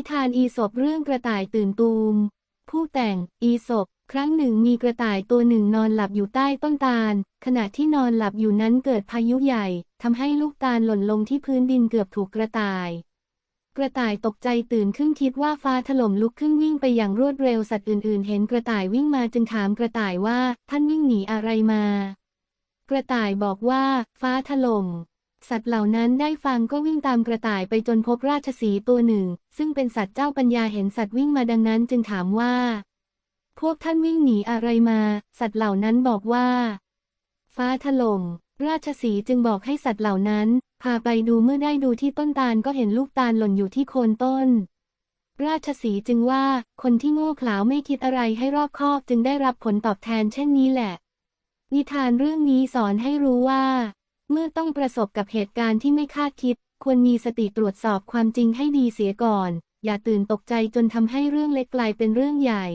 นิทานอีสบเรื่องกระต่ายตื่นตูม ผู้แต่งอีสบครั้งหนึ่งมีกระต่ายตัวหนึ่งนอนหลับอยู่ใต้ต้นตาล ขณะที่นอนหลับอยู่นั้นเกิดพายุใหญ่ทำให้ลูกตาลหล่นลงที่พื้นดินเกือบถูกกระต่าย กระต่ายตกใจตื่นขึ้นคิดว่าฟ้าถล่มลุกขึ้นวิ่งไปอย่างรวดเร็วสัตว์อื่น ๆ เห็นกระต่ายวิ่งมาจึงถามกระต่ายว่าท่านวิ่งหนีอะไรมา กระต่ายบอกว่า ฟ้าถล่ม สัตว์เหล่านั้นได้ฟังก็วิ่งตามกระต่ายไปจนพบราชสีตัวหนึ่ง ซึ่งเป็นสัตว์เจ้าปัญญาเห็นสัตว์วิ่งมาดังนั้นจึงถามว่า พวกท่านวิ่งหนีอะไรมา สัตว์เหล่านั้นบอกว่า ฟ้าถล่มราชสีจึงบอกให้สัตว์เหล่านั้น พาไปดูเมื่อได้ดูที่ต้นตาลก็เห็นลูกตาลหล่นอยู่ที่โคนต้น ราชสีจึงว่า คนที่โง่เขลาไม่คิดอะไรให้รอบคอบจึงได้รับผลตอบแทนเช่นนี้แหละ นิทานเรื่องนี้สอนให้รู้ว่า เมื่อต้องประสบกับเหตุการณ์ที่ไม่คาดคิด ควรมีสติตรวจสอบความจริงให้ดีเสียก่อน อย่าตื่นตกใจจนทำให้เรื่องเล็กกลายเป็นเรื่องใหญ่